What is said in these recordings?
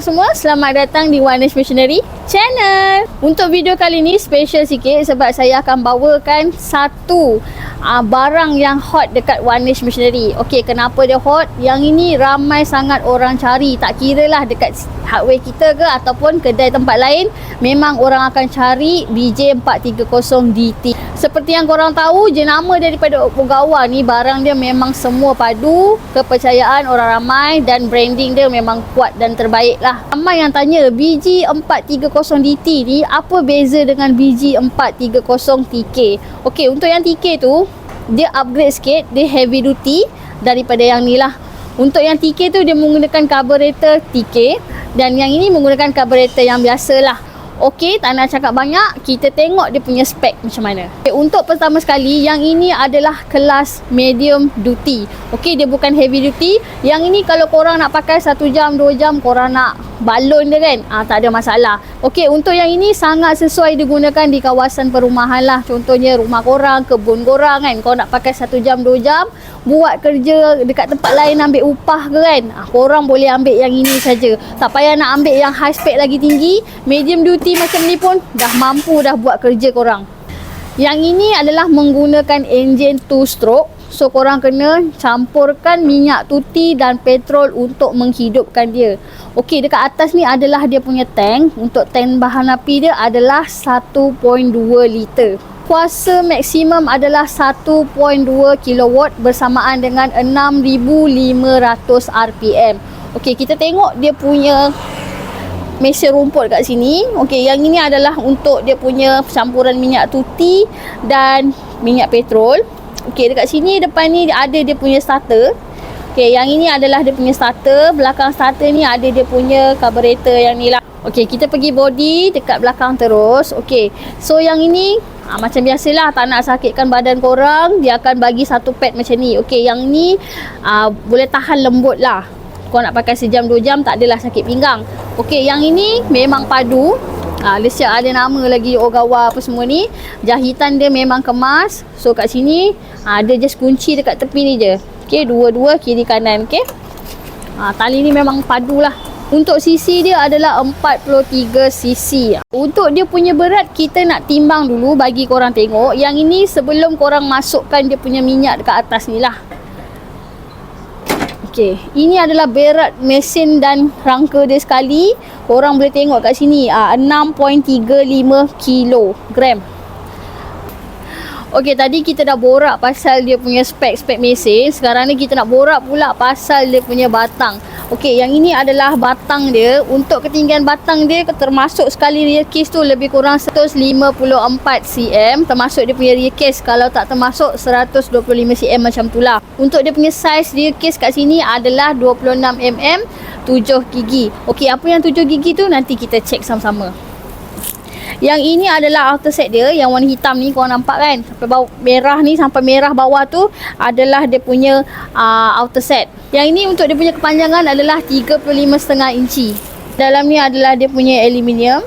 korang semua, selamat datang di Niche Missionary Channel. Untuk video kali ni special sikit sebab saya akan bawakan satu uh, barang yang hot dekat Niche Missionary. Okey, kenapa dia hot? Yang ini ramai sangat orang cari. Tak kira lah dekat hardware kita ke ataupun kedai tempat lain, memang orang akan cari BJ430DT. Seperti yang korang tahu, jenama daripada Ogawa ni barang dia memang semua padu, kepercayaan orang ramai dan branding dia memang kuat dan terbaik lah. Ramai yang tanya BG430DT ni apa beza dengan BG430TK? Okey, untuk yang TK tu dia upgrade sikit, dia heavy duty daripada yang ni lah. Untuk yang TK tu dia menggunakan carburetor TK dan yang ini menggunakan carburetor yang biasa lah. Okey, tak nak cakap banyak, kita tengok dia punya spek macam mana. Okay, untuk pertama sekali, yang ini adalah kelas medium duty. Okey, dia bukan heavy duty. Yang ini kalau korang nak pakai 1 jam, 2 jam, korang nak balon dia kan, ah, tak ada masalah. Okey, untuk yang ini sangat sesuai digunakan di kawasan perumahan lah. Contohnya rumah korang, kebun korang kan. Kau nak pakai 1 jam, 2 jam, buat kerja dekat tempat lain ambil upah ke kan. Ah, korang boleh ambil yang ini saja. Tak payah nak ambil yang high spec lagi tinggi. Medium duty macam ni pun dah mampu dah buat kerja korang. Yang ini adalah menggunakan enjin 2 stroke. So korang kena campurkan minyak tuti dan petrol untuk menghidupkan dia. Okey dekat atas ni adalah dia punya tank. Untuk tank bahan api dia adalah 1.2 liter kuasa maksimum adalah 1.2 kW bersamaan dengan 6500 RPM. Okey, kita tengok dia punya mesin rumput kat sini. Okey, yang ini adalah untuk dia punya campuran minyak tuti dan minyak petrol. Okey, dekat sini depan ni ada dia punya starter. Okey, yang ini adalah dia punya starter. Belakang starter ni ada dia punya carburetor yang ni lah. Okey, kita pergi body dekat belakang terus. Okey, so yang ini Ha, macam biasalah tak nak sakitkan badan korang Dia akan bagi satu pad macam ni Okey yang ni uh, boleh tahan lembut lah Kau nak pakai sejam dua jam tak adalah sakit pinggang Okey yang ini memang padu Ha, dia siap ada nama lagi Ogawa apa semua ni Jahitan dia memang kemas So kat sini ha, Dia just kunci dekat tepi ni je Okay dua-dua kiri kanan Okay ha, Tali ni memang padu lah untuk cc dia adalah 43 cc. Untuk dia punya berat kita nak timbang dulu bagi korang tengok. Yang ini sebelum korang masukkan dia punya minyak dekat atas ni lah. Okey, ini adalah berat mesin dan rangka dia sekali. Korang boleh tengok kat sini, ah 6.35 kilogram. Okey, tadi kita dah borak pasal dia punya spek-spek mesin. Sekarang ni kita nak borak pula pasal dia punya batang. Okey, yang ini adalah batang dia. Untuk ketinggian batang dia termasuk sekali rear case tu lebih kurang 154 cm termasuk dia punya rear case. Kalau tak termasuk 125 cm macam tu lah. Untuk dia punya size rear case kat sini adalah 26 mm 7 gigi. Okey, apa yang 7 gigi tu nanti kita check sama-sama. Yang ini adalah outer set dia. Yang warna hitam ni korang nampak kan? Sampai bawah merah ni Sampai merah bawah tu Adalah dia punya uh, outer set. Yang ini untuk dia punya kepanjangan Adalah 35.5 inci. Dalam ni adalah dia punya aluminium.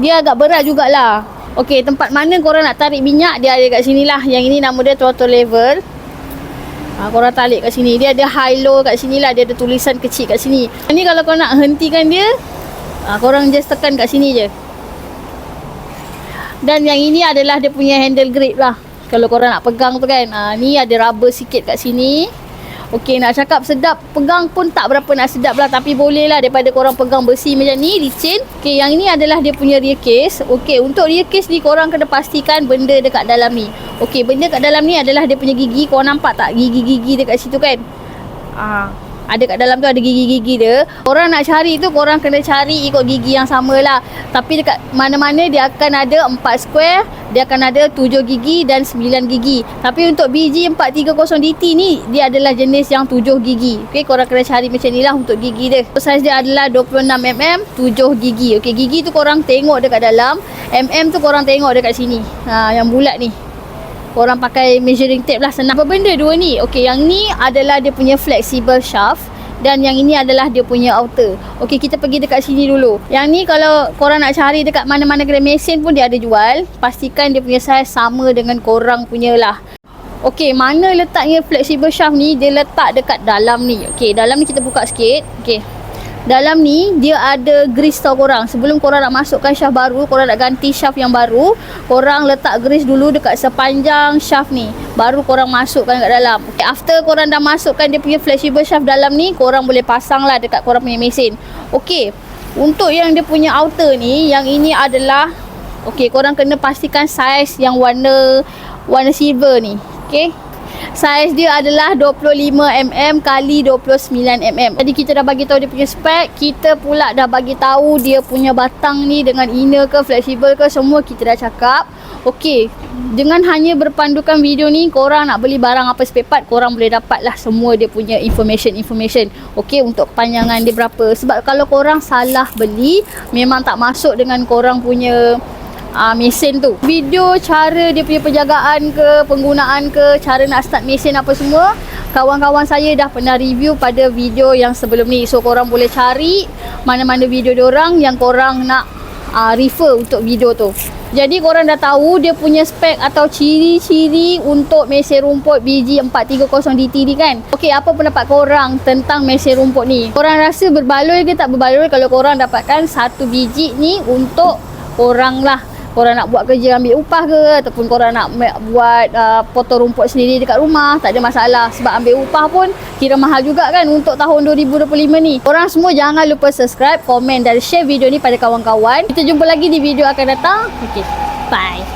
Dia agak berat jugalah. Okey tempat mana korang nak tarik minyak Dia ada kat sini lah Yang ini nama dia throttle level. Ha, korang tarik kat sini. Dia ada high low kat sini lah Dia ada tulisan kecil kat sini. Ini kalau kau nak hentikan dia Ha, korang just tekan kat sini je. Dan yang ini adalah dia punya handle grip lah. Kalau korang nak pegang tu kan. Ha, ni ada rubber sikit kat sini. Okey nak cakap sedap. Pegang pun tak berapa nak sedap lah. Tapi boleh lah daripada korang pegang besi macam ni. Licin. Okey yang ini adalah dia punya rear case. Okey untuk rear case ni korang kena pastikan benda dekat dalam ni. Okey benda kat dalam ni adalah dia punya gigi. Korang nampak tak gigi-gigi dekat situ kan? Ah, ada kat dalam tu ada gigi-gigi dia. Orang nak cari tu korang kena cari ikut gigi yang sama lah. Tapi dekat mana-mana dia akan ada 4 square Dia akan ada 7 gigi dan 9 gigi. Tapi untuk BG430DT ni Dia adalah jenis yang 7 gigi. Okay korang kena cari macam ni lah untuk gigi dia. Size dia adalah 26mm 7 gigi. Okay gigi tu korang tengok dekat dalam mm tu korang tengok dekat sini. Ha, Yang bulat ni Korang pakai measuring tape lah senang. Apa benda dua ni? Okey, yang ni adalah dia punya flexible shaft dan yang ini adalah dia punya outer. Okey, kita pergi dekat sini dulu. Yang ni kalau korang nak cari dekat mana-mana kedai mesin pun dia ada jual. Pastikan dia punya size sama dengan korang punya lah. Okey, mana letaknya flexible shaft ni? Dia letak dekat dalam ni. Okey, dalam ni kita buka sikit. Okey. Dalam ni dia ada grease tau korang. Sebelum korang nak masukkan shaft baru, korang nak ganti shaft yang baru, korang letak grease dulu dekat sepanjang shaft ni. Baru korang masukkan kat dalam. Okay, after korang dah masukkan dia punya flexible shaft dalam ni, korang boleh pasang lah dekat korang punya mesin. Okey. Untuk yang dia punya outer ni, yang ini adalah Okey, korang kena pastikan saiz yang warna warna silver ni. Okey. Saiz dia adalah 25mm kali 29mm. Jadi kita dah bagi tahu dia punya spek, kita pula dah bagi tahu dia punya batang ni dengan inner ke flexible ke semua kita dah cakap. Okey, dengan hanya berpandukan video ni korang nak beli barang apa spare part korang boleh dapat lah semua dia punya information information. Okey, untuk kepanjangan dia berapa. Sebab kalau korang salah beli memang tak masuk dengan korang punya uh, mesin tu. Video cara dia punya penjagaan ke, penggunaan ke, cara nak start mesin apa semua, kawan-kawan saya dah pernah review pada video yang sebelum ni. So korang boleh cari mana-mana video diorang yang korang nak uh, refer untuk video tu. Jadi korang dah tahu dia punya spek atau ciri-ciri untuk mesin rumput BG430DT ni kan. Okey, apa pendapat korang tentang mesin rumput ni? Korang rasa berbaloi ke tak berbaloi kalau korang dapatkan satu biji ni untuk korang lah korang nak buat kerja ambil upah ke ataupun korang nak buat uh, potong rumput sendiri dekat rumah tak ada masalah. Sebab ambil upah pun kira mahal juga kan untuk tahun 2025 ni. Korang semua jangan lupa subscribe komen dan share video ni pada kawan-kawan. Kita jumpa lagi di video akan datang. Ok bye